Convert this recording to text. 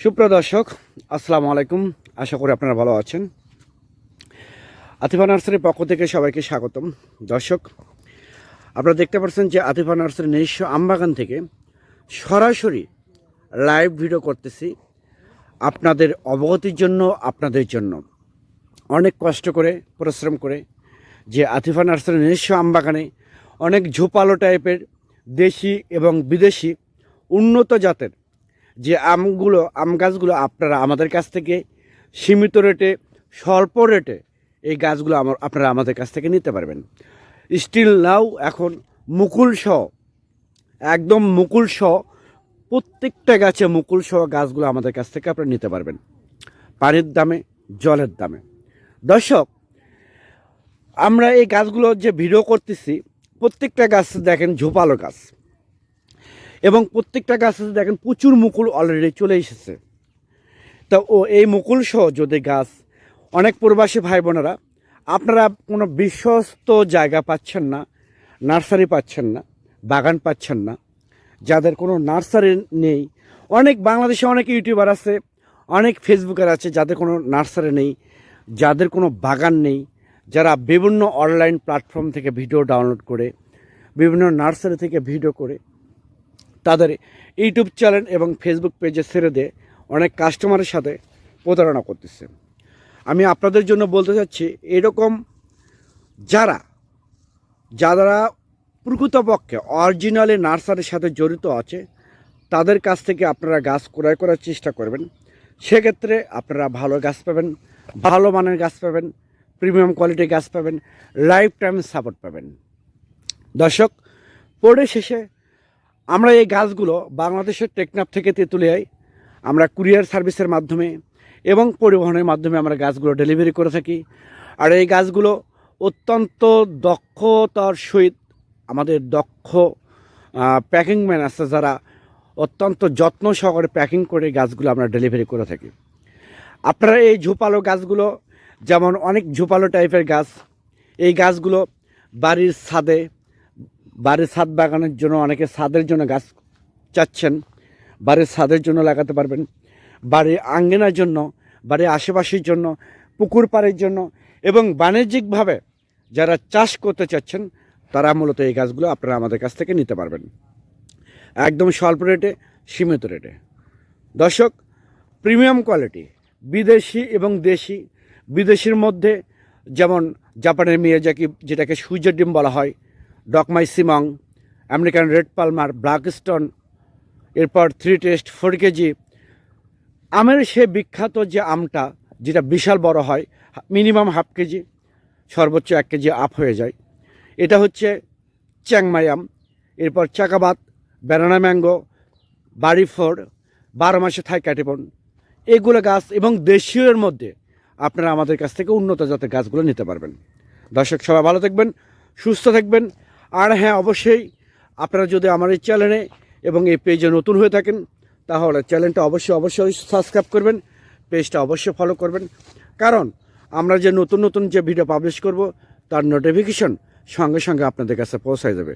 সুপ্রিয় দর্শক, আসসালামু আলাইকুম। আশা করি আপনারা ভালো আছেন। আতিফা নার্সারির পক্ষ থেকে সবাইকে স্বাগতম। দর্শক, আপনারা দেখতে পাচ্ছেন যে আতিফা নার্সারির নিজস্ব আমবাগান থেকে সরাসরি লাইভ ভিডিও করতেছি। আপনাদের অবগতির জন্য, আপনাদের জন্য। অনেক কষ্ট করে, পরিশ্রম করে যে আতিফা নার্সারির নিজস্ব আমবাগানে অনেক ঝোপালো টাইপের দেশি এবং বিদেশি উন্নত জাতের যে আমগুলো, আম গাছগুলো আপনারা আমাদের কাছ থেকে সীমিত রেটে, স্বল্প রেটে এই গাছগুলো আমার আপনারা আমাদের কাছ থেকে নিতে পারবেন। স্টিল নাও এখন মুকুল সহ, একদম মুকুল সহ, প্রত্যেকটা গাছে মুকুল সহ গাছগুলো আমাদের কাছ থেকে আপনারা নিতে পারবেন। পানির দামে, জলের দামে। দর্শক, আমরা এই গাছগুলো যে ভিডিও করতেছি, প্রত্যেকটা গাছ দেখেন ঝোপালো গাছ। এবং প্রত্যেকটা গাছে দেখেন প্রচুর মুকুল অলরেডি চলে এসেছে। তা ও এই মুকুল সহ যদি গাছ, অনেক প্রবাসী ভাই বোনেরা আপনারা কোনো বিশ্বস্ত জায়গা পাচ্ছেন না, নার্সারি পাচ্ছেন না, বাগান পাচ্ছেন না, যাদের কোনো নার্সারি নেই, অনেক বাংলাদেশে অনেক ইউটিউবার আছে, অনেক ফেসবুকার আছে যাদের কোনো নার্সারি নেই, যাদের কোনো বাগান নেই, যারা বিভিন্ন অনলাইন প্ল্যাটফর্ম থেকে ভিডিও ডাউনলোড করে, বিভিন্ন নার্সারি থেকে ভিডিও করে তাদের ইউটিউব চ্যানেল এবং ফেসবুক পেজে ছেড়ে দিয়ে অনেক কাস্টমারের সাথে প্রতারণা করতেছে। আমি আপনাদের জন্য বলতে চাচ্ছি, এরকম যারা যারা প্রকৃতপক্ষে অরিজিনালি নার্সারির সাথে জড়িত আছে, তাদের কাছ থেকে আপনারা গাছ ক্রয় করার চেষ্টা করবেন। সেক্ষেত্রে আপনারা ভালো গাছ পাবেন, ভালো মানের গাছ পাবেন প্রিমিয়াম কোয়ালিটির গাছ পাবেন লাইফ টাইম সাপোর্ট পাবেন। দর্শক, পড়ে শেষে আমরা এই গাছগুলো বাংলাদেশের টেকনাফ থেকে তেঁতুলে তেঁতুলিয়ায় আমরা কুরিয়ার সার্ভিসের মাধ্যমে এবং পরিবহনের মাধ্যমে আমরা গাছগুলো ডেলিভারি করে থাকি। আর এই গাছগুলো অত্যন্ত দক্ষতার সহিত আমাদের দক্ষ প্যাকিং ম্যান আছে যারা অত্যন্ত যত্ন সহকারে প্যাকিং করে গাছগুলো আমরা ডেলিভারি করে থাকি। আপনারা এই ঝোপালো গাছগুলো, যেমন অনেক ঝোপালো টাইপের গাছ, এই গাছগুলো বাড়ির ছাদে বাড়ির ছাদ বাগানের জন্য অনেকে ছাদের জন্য গাছ চাচ্ছেন, বাড়ির ছাদের জন্য লাগাতে পারবেন। বাড়ির আঙ্গিনার জন্য, বাড়ির আশেপাশের জন্য, পুকুর পাড়ের জন্য এবং বাণিজ্যিকভাবে যারা চাষ করতে চাচ্ছেন, তারা মূলত এই গাছগুলো আপনারা আমাদের কাছ থেকে নিতে পারবেন। একদম স্বল্প রেটে, সীমিত রেটে। দর্শক, প্রিমিয়াম কোয়ালিটি, বিদেশি এবং দেশি, বিদেশির মধ্যে যেমন জাপানের মিয়াজাকি যেটাকে সূর্যের ডিম বলা হয় ডকমাই সিমং American red palmer black stone এরপর থ্রি টেস্ট ফোর কেজি আমের সে বিখ্যাত যে আমটা, যেটা বিশাল বড় হয় মিনিমাম হাফ কেজি সর্বোচ্চ এক কেজি আপ হয়ে যায়। এটা হচ্ছে চ্যাংমাই আম। এরপর চাকাবাত ব্যানানা ম্যাঙ্গো বাড়ি ফোর বারো মাসে থাই ক্যাটিপন এগুলো গাছ এবং দেশীয়ের মধ্যে আপনারা আমাদের কাছ থেকে উন্নত জাতের গাছগুলো নিতে পারবেন। দর্শক সবাই ভালো থাকবেন, সুস্থ থাকবেন। আর হ্যাঁ অবশ্যই আপনারা যদি আমার এই চ্যানেলে এবং এই পেজে নতুন হয়ে থাকেন, তাহলে চ্যানেলটা অবশ্যই অবশ্যই সাবস্ক্রাইব করবেন, পেজটা অবশ্যই ফলো করবেন। কারণ আমরা যে নতুন নতুন যে ভিডিও পাবলিশ করব, তার নোটিফিকেশন সঙ্গে সঙ্গে আপনাদের কাছে পৌঁছায় যাবে।